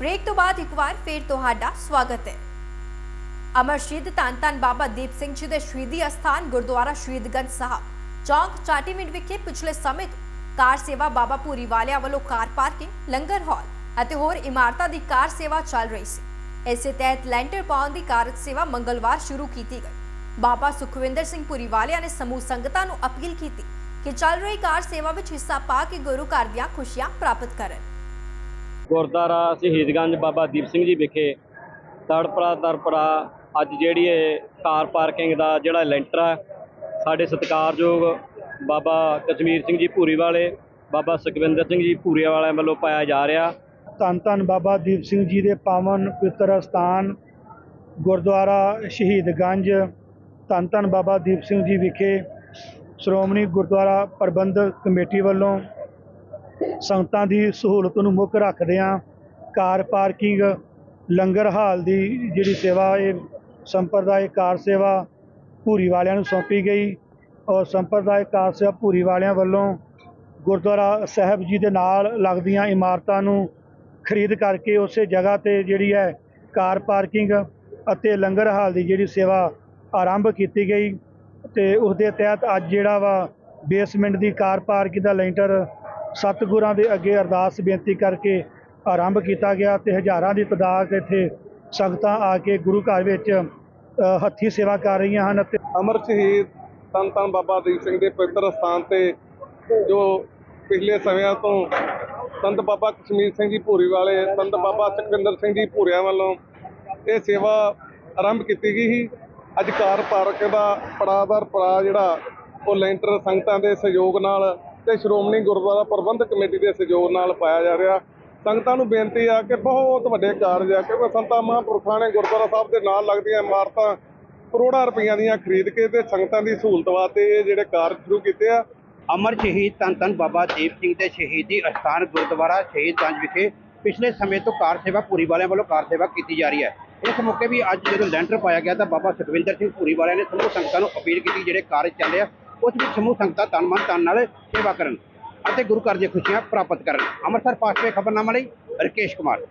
Break ਤੋਂ ਬਾਅਦ ਇੱਕ ਵਾਰ ਫੇਰ ਤੁਹਾਡਾ ਸਵਾਗਤ ਹੈ। ਅਮਰ ਸ਼ਹੀਦ ਧੰਨ ਧੰਨ ਬਾਬਾ ਦੀਪ ਸਿੰਘ ਜੀ ਦੇ ਸ਼ਹੀਦੀ ਅਸਥਾਨ ਗੁਰਦੁਆਰਾ ਸ਼ਹੀਦਗੰਜ ਸਾਹਿਬ, ਚੌਂਕ ਚਾਟੀਮਿੰਟ ਵਿਖੇ ਪਿਛਲੇ ਸਮੇਂ ਤੋਂ ਕਾਰ ਸੇਵਾ ਬਾਬਾ ਭੂਰੀ ਵਾਲਿਆਂ ਵੱਲੋਂ ਕਾਰ ਪਾਰਕਿੰਗ, ਲੰਗਰ ਹਾਲ ਅਤੇ ਹੋਰ ਇਮਾਰਤਾਂ ਦੀ ਕਾਰ ਸੇਵਾ ਚੱਲ ਰਹੀ ਸੀ। ਇਸੇ ਤਹਿਤ ਲੈਂਟਰ ਪਾਉਣ ਦੀ ਕਾਰਜ ਸੇਵਾ ਮੰਗਲਵਾਰ ਸ਼ੁਰੂ ਕੀਤੀ ਗਈ। ਬਾਬਾ ਸੁਖਵਿੰਦਰ ਸਿੰਘ ਭੂਰੀ ਵਾਲਿਆਂ ਨੇ ਸਮੂਹ ਸੰਗਤਾਂ ਨੂੰ ਅਪੀਲ ਕੀਤੀ ਕਿ ਚੱਲ ਰਹੀ ਕਾਰ ਸੇਵਾ ਵਿੱਚ ਹਿੱਸਾ ਪਾ ਕੇ ਗੁਰੂ ਘਰ ਦੀਆਂ ਖੁਸ਼ੀਆਂ ਪ੍ਰਾਪਤ ਕਰਨ। ਗੁਰਦੁਆਰਾ ਸ਼ਹੀਦਗੰਜ ਬਾਬਾ ਦੀਪ ਸਿੰਘ ਜੀ ਵਿਖੇ ਤੜਪੜਾ ਤੜਪੜਾ ਅੱਜ ਜਿਹੜੀ ਇਹ ਕਾਰ ਪਾਰਕਿੰਗ ਦਾ ਜਿਹੜਾ ਲੈਂਟਰ ਹੈ ਸਾਡੇ ਸਤਿਕਾਰਯੋਗ ਬਾਬਾ ਕਸ਼ਮੀਰ ਸਿੰਘ ਜੀ ਭੂਰੀ ਵਾਲੇ, ਬਾਬਾ ਸੁਖਵਿੰਦਰ ਸਿੰਘ ਜੀ ਭੂਰੀ ਵਾਲਿਆਂ ਵੱਲੋਂ ਪਾਇਆ ਜਾ ਰਿਹਾ। ਧੰਨ ਧੰਨ ਬਾਬਾ ਦੀਪ ਸਿੰਘ ਜੀ ਦੇ ਪਾਵਨ ਪਵਿੱਤਰ ਸਥਾਨ, ਗੁਰਦੁਆਰਾ ਸ਼ਹੀਦਗੰਜ। ਧੰਨ ਧੰਨ ਬਾਬਾ ਦੀਪ ਸਿੰਘ ਜੀ ਵਿਖੇ ਸ਼੍ਰੋਮਣੀ ਗੁਰਦੁਆਰਾ ਪ੍ਰਬੰਧਕ ਕਮੇਟੀ ਵੱਲੋਂ ਸੰਗਤਾਂ ਦੀ ਸਹੂਲਤ ਨੂੰ ਮੁੱਖ ਰੱਖਦਿਆਂ ਕਾਰ ਪਾਰਕਿੰਗ, ਲੰਗਰ ਹਾਲ ਦੀ ਜਿਹੜੀ ਸੇਵਾ, ਇਹ ਸੰਪਰਦਾਇਕ ਕਾਰ ਸੇਵਾ ਭੂਰੀ ਵਾਲਿਆਂ ਨੂੰ ਸੌਂਪੀ ਗਈ ਔਰ ਸੰਪਰਦਾਇਕ ਕਾਰ ਸੇਵਾ ਭੂਰੀ ਵਾਲਿਆਂ ਵੱਲੋਂ ਗੁਰਦੁਆਰਾ ਸਾਹਿਬ ਜੀ ਦੇ ਨਾਲ ਲੱਗਦੀਆਂ ਇਮਾਰਤਾਂ ਨੂੰ ਖਰੀਦ ਕਰਕੇ ਉਸੇ ਜਗ੍ਹਾ ਤੇ ਜਿਹੜੀ ਹੈ ਕਾਰ ਪਾਰਕਿੰਗ ਅਤੇ ਲੰਗਰ ਹਾਲ ਦੀ ਜਿਹੜੀ ਸੇਵਾ ਆਰੰਭ ਕੀਤੀ ਗਈ ਤੇ ਉਸ ਦੇ ਤਹਿਤ ਅੱਜ ਜਿਹੜਾ ਵਾ ਬੇਸਮੈਂਟ ਦੀ ਕਾਰ ਪਾਰਕਿੰਗ ਦਾ ਲੈਂਟਰ ਸਤਿਗੁਰਾਂ ਦੇ ਅੱਗੇ ਅਰਦਾਸ ਬੇਨਤੀ ਕਰਕੇ ਆਰੰਭ ਕੀਤਾ ਗਿਆ ਤੇ ਹਜ਼ਾਰਾਂ ਦੀ ਤਾਦਾਦ ਇੱਥੇ ਸੰਗਤਾਂ ਆ ਕੇ ਗੁਰੂ ਘਰ ਵਿੱਚ ਅ, ਹੱਥੀਂ ਸੇਵਾ ਕਰ ਰਹੀਆਂ ਹਨ ਅਤੇ ਅਮਰ ਸ਼ਹੀਦ ਧੰਨ ਧੰਨ ਬਾਬਾ ਦੀਪ ਸਿੰਘ ਦੇ ਪਵਿੱਤਰ ਸਥਾਨ ਤੇ ਜੋ ਪਿਛਲੇ ਸਮਿਆਂ ਤੋਂ ਸੰਤ ਬਾਬਾ ਕਸ਼ਮੀਰ ਸਿੰਘ ਜੀ ਭੂਰੀ ਵਾਲੇ ਸੰਤ ਬਾਬਾ ਸੁਖਵਿੰਦਰ ਸਿੰਘ ਜੀ ਭੂਰਿਆਂ ਵੱਲੋਂ ਇਹ ਸੇਵਾ ਆਰੰਭ ਕੀਤੀ ਗਈ ਸੀ। ਅੱਜ ਕਾਰ ਪਾਰਕ ਦਾ ਪੜਾਦਰ ਪੜਾ ਜਿਹੜਾ ਉਹ ਲੈਂਟਰ ਸੰਗਤਾਂ ਦੇ ਸਹਿਯੋਗ ਨਾਲ ਤੇ ਸ਼੍ਰੋਮਣੀ ਗੁਰਦੁਆਰਾ ਪ੍ਰਬੰਧਕ ਕਮੇਟੀ ਦੇ ਸਹਿਯੋਗ ਨਾਲ ਪਾਇਆ ਜਾ ਰਿਹਾ। ਸੰਗਤਾਂ ਨੂੰ ਬੇਨਤੀ ਆ ਕਿ ਬਹੁਤ ਵੱਡੇ ਕਾਰਜ ਆ, ਕਿਉਂਕਿ ਸੰਤਾਂ ਮਹਾਂਪੁਰਖਾਂ ਨੇ ਗੁਰਦੁਆਰਾ ਸਾਹਿਬ ਦੇ ਨਾਲ ਲੱਗਦੀਆਂ ਇਮਾਰਤਾਂ ਕਰੋੜਾਂ ਰੁਪਈਆਂ ਦੀਆਂ ਖਰੀਦ ਕੇ ਤੇ ਸੰਗਤਾਂ ਦੀ ਸਹੂਲਤ ਵਾਸਤੇ ਇਹ ਜਿਹੜੇ ਕਾਰਜ ਸ਼ੁਰੂ ਕੀਤੇ ਆ। ਅਮਰ ਸ਼ਹੀਦ ਧੰਨ ਧੰਨ ਬਾਬਾ ਦੀਪ ਸਿੰਘ ਦੇ ਸ਼ਹੀਦੀ ਅਸਥਾਨ ਗੁਰਦੁਆਰਾ ਸ਼ਹੀਦਗੰਜ ਵਿਖੇ ਪਿਛਲੇ ਸਮੇਂ ਤੋਂ ਕਾਰ ਸੇਵਾ ਪੂਰੀ ਵਾਲਿਆਂ ਵੱਲੋਂ ਕਾਰ ਸੇਵਾ ਕੀਤੀ ਜਾ ਰਹੀ ਹੈ। ਇਸ ਮੌਕੇ ਵੀ ਅੱਜ ਜਦੋਂ ਲੈਂਟਰ ਪਾਇਆ ਗਿਆ ਤਾਂ ਬਾਬਾ ਸੁਖਵਿੰਦਰ ਸਿੰਘ ਪੂਰੀ ਵਾਲਿਆਂ ਨੇ ਸਮੂਹ ਸੰਗਤਾਂ ਨੂੰ ਅਪੀਲ ਕੀਤੀ ਜਿਹੜੇ ਕਾਰਜ ਚੱਲੇ ਆ ਉਸ ਵਿੱਚ ਸਮੂਹ ਸੰਗਤਾਂ ਤਨ ਮਨ ਧਨ ਨਾਲ ਸੇਵਾ ਕਰਨ ਅਤੇ ਗੁਰੂ ਘਰ ਦੀਆਂ ਖੁਸ਼ੀਆਂ ਪ੍ਰਾਪਤ ਕਰਨ। ਅੰਮ੍ਰਿਤਸਰ ਪਾਸਟੇ ਖਬਰਨਾਮਾ ਲਈ ਰਕੇਸ਼ ਕੁਮਾਰ।